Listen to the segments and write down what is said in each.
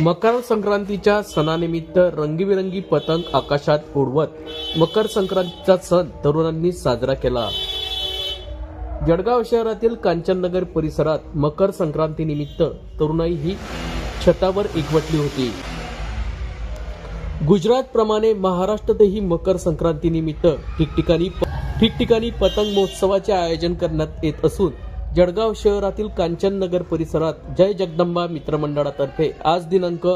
मकर संक्रांतीच्या सणानिमित्त रंगीबिरंगी पतंग आकाशात उडवत मकर संक्रांतीचा सण तरुणांनी साजरा केला. जळगाव शहरातील कांचननगर परिसरात मकर संक्रांतीनिमित्त तरुणाई ही छतावर एकवटली होती. गुजरातप्रमाणे महाराष्ट्रातही मकर संक्रांतीनिमित्त ठिकठिकाणी ठिकठिकाणी पतंग महोत्सवाचे आयोजन करण्यात येत असून जळगाव शहरातील कांचननगर परिसरात जय जगदंबा मित्रमंडळातर्फे आज दिनांक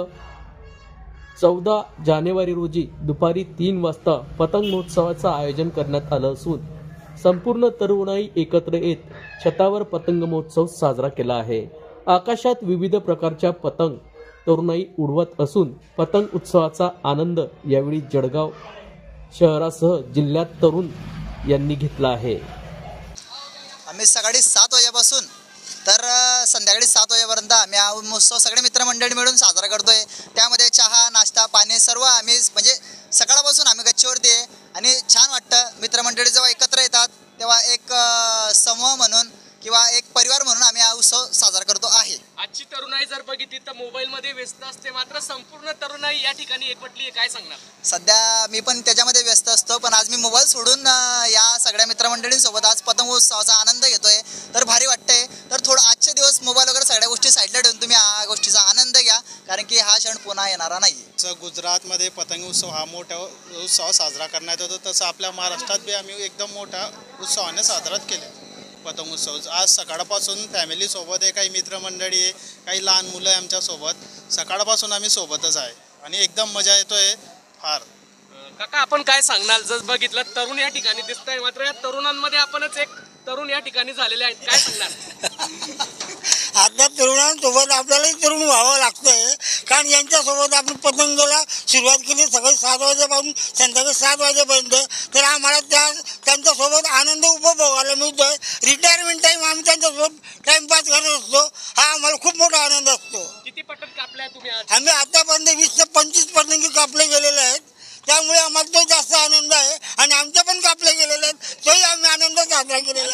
चौदा जानेवारी रोजी दुपारी तीन वाजता पतंग महोत्सवाचं आयोजन करण्यात आलं असून संपूर्ण तरुणाई एकत्र येत छतावर पतंग महोत्सव साजरा केला आहे. आकाशात विविध प्रकारच्या पतंग तरुणाई उडवत असून पतंग उत्सवाचा आनंद यावेळी जळगाव शहरासह जिल्ह्यात तरुण यांनी घेतला आहे. आम्ही सकाळी सात वाजेपासून तर संध्याकाळी सात वाजेपर्यंत आम्ही हा महोत्सव सगळे मित्रमंडळी मिळून साजरा करतोय. त्यामध्ये चहा नाश्ता पाणी सर्व आम्ही म्हणजे सकाळपासून आम्ही गच्चीवरती आहे. आणि छान वाटतं मित्रमंडळी जेव्हा एकत्र येतात तेव्हा एक समूह म्हणून किंवा एक परिवार म्हणून आम्ही हा उत्सव साजरा करतो आहे. आजची तरुणाई जर बघितली तर मोबाईल मध्ये व्यस्त असते मात्र संपूर्ण तरुणाई या ठिकाणी एकवटली आहे. काय सांगणार? सध्या मी पण त्याच्यामध्ये व्यस्त असतो पण आज मी मोबाईल सोडून अ, या सगळ्या मित्रमंडळींसोबत आज पतंग उत्सवाचा आनंद घेतोय. तर भारी वाटतंय. तर थोडं आजचे दिवस मोबाईल वगैरे सगळ्या गोष्टी साईडला ठेवून तुम्ही हा गोष्टीचा आनंद घ्या कारण की हा क्षण पुन्हा येणारा नाही जसं गुजरातमध्ये पतंग उत्सव हा मोठा उत्सव साजरा करण्यात येतो तसं आपल्या महाराष्ट्रात बी आम्ही एकदम मोठा उत्सवाने साजरा केले पतंग उत्सव आज सकाळपासून फॅमिलीसोबत आहे काही मित्रमंडळी आहे काही लहान मुलं आहे आमच्यासोबत सकाळपासून आम्ही सोबतच आहे आणि एकदम मजा येतोय फार. अं, काका आपण काय सांगणार? जर बघितलं तरुण या ठिकाणी दिसत आहे मात्र या तरुणांमध्ये आपणच एक तरुण या ठिकाणी झालेले आहेत. काय सांगणार? आता तरुणांसोबत आपल्यालाही तरुण व्हावं लागतंय. कारण यांच्यासोबत आपण पतंगला सुरुवात केली. सकाळी सात वाजेपासून संध्याकाळी सात वाजेपर्यंत. तर आम्हाला त्या त्यांच्यासोबत आनंद उपभोगायला मिळतो आहे रिटायरमेंट टाईम आम्ही त्यांच्यासोबत टाईमपास करत असतो. हा आम्हाला खूप मोठा आनंद असतो. किती तुम्ही आम्ही आतापर्यंत वीस ते पंचवीस पतंगी कापले गेलेले आहेत. त्यामुळे आम्हाला तो जास्त आनंद आहे. आणि आमच्या पण कापले गेलेले आहेत. तोही आम्ही आनंद साजरा केलेला आहे.